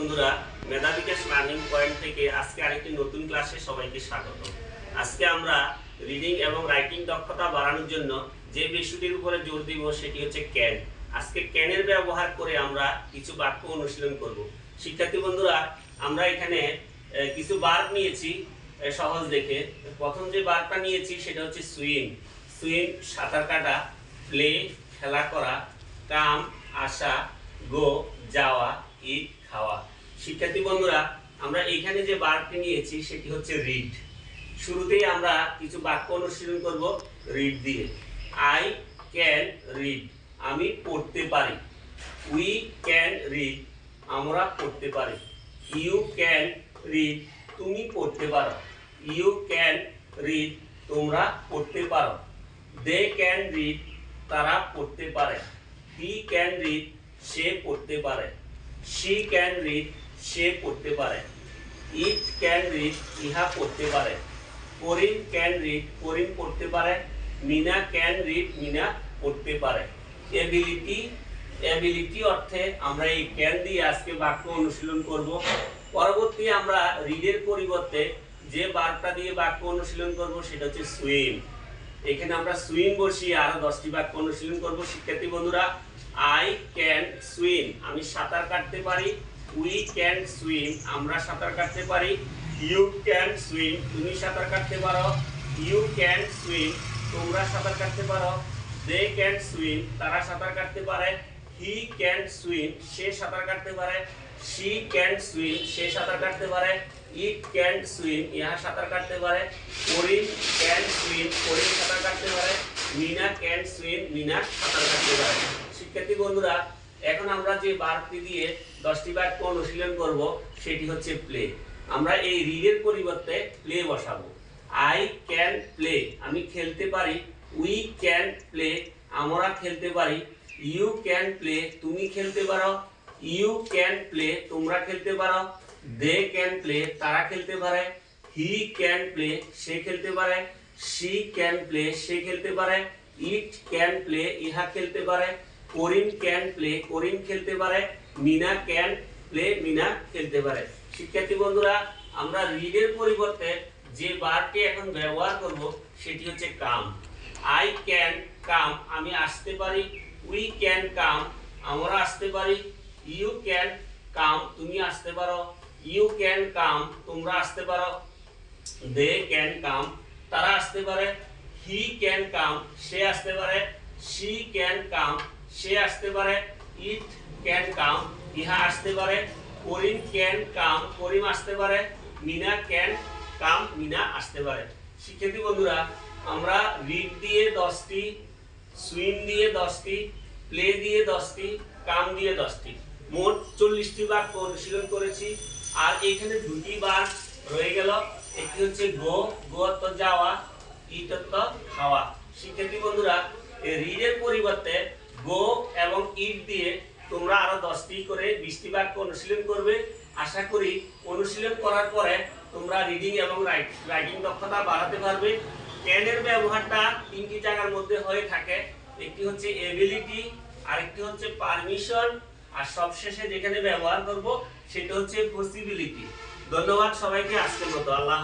বন্ধুরা, মেধা বিকাশ learning point থেকে আজকে আরেকটি নতুন ক্লাসে সবাইকে স্বাগত। আজকে আমরা রিডিং এবং রাইটিং দক্ষতা বাড়ানোর জন্য যে বিষয়টির উপরে জোর দিব সেটি হচ্ছে ক্যান আজকে ক্যানের ব্যবহার করে আমরা কিছু বাক্য অনুশীলন করব। শিক্ষার্থী বন্ধুরা, আমরা এখানে কিছু বার্ব নিয়েছি সহজ দেখে। প্রথম যে বার্বটা নিয়েছি সেটা হচ্ছে সুইম সুইম সাঁতার কাটা প্লে খেলা করা, কাম, আসা গো যাওয়া ইট খাওয়া। শিক্ষার্থী বন্ধুরা, আমরা এখানে যে বার্বটি নিয়েছি সেটি হচ্ছে রিড শুরুতেই আমরা কিছু বাক্য অনুশীলন করব রিড দিয়ে। আই ক্যান রিড আমি পড়তে পারি। উই ক্যান রিড আমরা পড়তে পারি। ইউ ক্যান রিড তুমি পড়তে পারো। ইউ ক্যান রিড তোমরা পড়তে পারো। দে ক্যান রিড তারা পড়তে পারে। হি ক্যান রিড সে পড়তে পারে। শি ক্যান রিড সে পড়তে পারে। ইট ক্যান রিড ইহা পড়তে পারে। করিম ক্যান রিড করিম পড়তে পারে। মিনা ক্যান রিড মিনা পড়তে পারে। এবিলিটি এবিলিটি অর্থে আমরা এই ক্যান দিয়ে আজকে বাক্য অনুশীলন করব। পরবর্তী আমরা রিডের পরিবর্তে যে বার্তা দিয়ে বাক্য অনুশীলন করব, সেটা হচ্ছে সুইম এখানে আমরা সুইম বসিয়ে আরও দশটি বাক্য অনুশীলন করব। শিক্ষার্থী বন্ধুরা আই ক্যান সুইম আমি সাঁতার কাটতে পারি। উই ক্যান সুইম আমরা সাঁতার কাটতে পারি। ইউ ক্যান সুইম তুমি সাঁতার কাটতে পারো। ইউ ক্যান সুইম তোমরা সাঁতার কাটতে পারো। দে ক্যান সুইম তারা সাঁতার কাটতে পারে। হি ক্যান সুইম সে সাঁতার কাটতে পারে। শি ক্যান সুইম সে সাঁতার কাটতে পারে। ইট ক্যান সুইম ইহা সাঁতার কাটতে পারে। করিম ক্যান সুইম করিম সাঁতার কাটতে পারে। মিনা ক্যান সুইম মিনা সাঁতার কাটতে পারে। শিক্ষার্থী বন্ধুরা এখন আমরা যে বার্বটি দিয়ে দশটি বাক্য অনুশীলন করব, সেটি হচ্ছে প্লে আমরা এই রিডের পরিবর্তে প্লে বসাবো। আই ক্যান প্লে আমি খেলতে পারি উই ক্যান প্লে আমরা খেলতে পারি ইউ ক্যান প্লে তুমি খেলতে পারো ইউ ক্যান প্লে তোমরা খেলতে পারো দে ক্যান প্লে তারা খেলতে পারে হি ক্যান প্লে সে খেলতে পারে শি ক্যান প্লে সে খেলতে পারে ইট ক্যান প্লে ইহা খেলতে পারে করিম ক্যান প্লে করিম খেলতে পারে, মিনা ক্যান প্লে মিনা খেলতে পারে। শিক্ষার্থী বন্ধুরা, আমরা রিডের পরিবর্তে যে বারটি এখন ব্যবহার করব, সেটি হচ্ছে কাম আই ক্যান কাম আমি আসতে পারি উই ক্যান কাম আমরা আসতে পারি ইউ ক্যান কাম তুমি আসতে পারো ইউ ক্যান কাম তোমরা আসতে পারো দে ক্যান কাম তারা আসতে পারে হি ক্যান কাম সে আসতে পারে শি ক্যান কাম সে আসতে পারে ইট, ক্যান, কাম। ইহা আসতে পারে করিম, ক্যান, কাম। করিম আসতে পারে মিনা, ক্যান, কাম, মিনা আসতে পারে। শিক্ষার্থী বন্ধুরা, আমরা রিড দিয়ে দশটি, সুইম দিয়ে দশটি, প্লে দিয়ে দশটি, কাম দিয়ে দশটি। মোট চল্লিশটি বাক্য অনুশীলন করেছি। আর এখানে দুটি বার রয়ে গেল। একটি হচ্ছে গো গো যাওয়া ইট খাওয়া। শিক্ষার্থী বন্ধুরা রিডের পরিবর্তে গো এবং ইট দিয়ে তোমরা আরও দশটি করে বিশটি বাক্য অনুশীলন করবে। আশা করি অনুশীলন করার পরে তোমরা রিডিং এবং রাইটিং দক্ষতা বাড়াতে পারবে। ক্যানের ব্যবহারটা তিনটি জায়গার মধ্যে হয়ে থাকে। একটি হচ্ছে এবিলিটি আরেকটি হচ্ছে পারমিশন আর সবশেষে যেখানে ব্যবহার করব সেটা হচ্ছে পসিবিলিটি ধন্যবাদ সবাইকে আজকের মতো। আল্লাহ।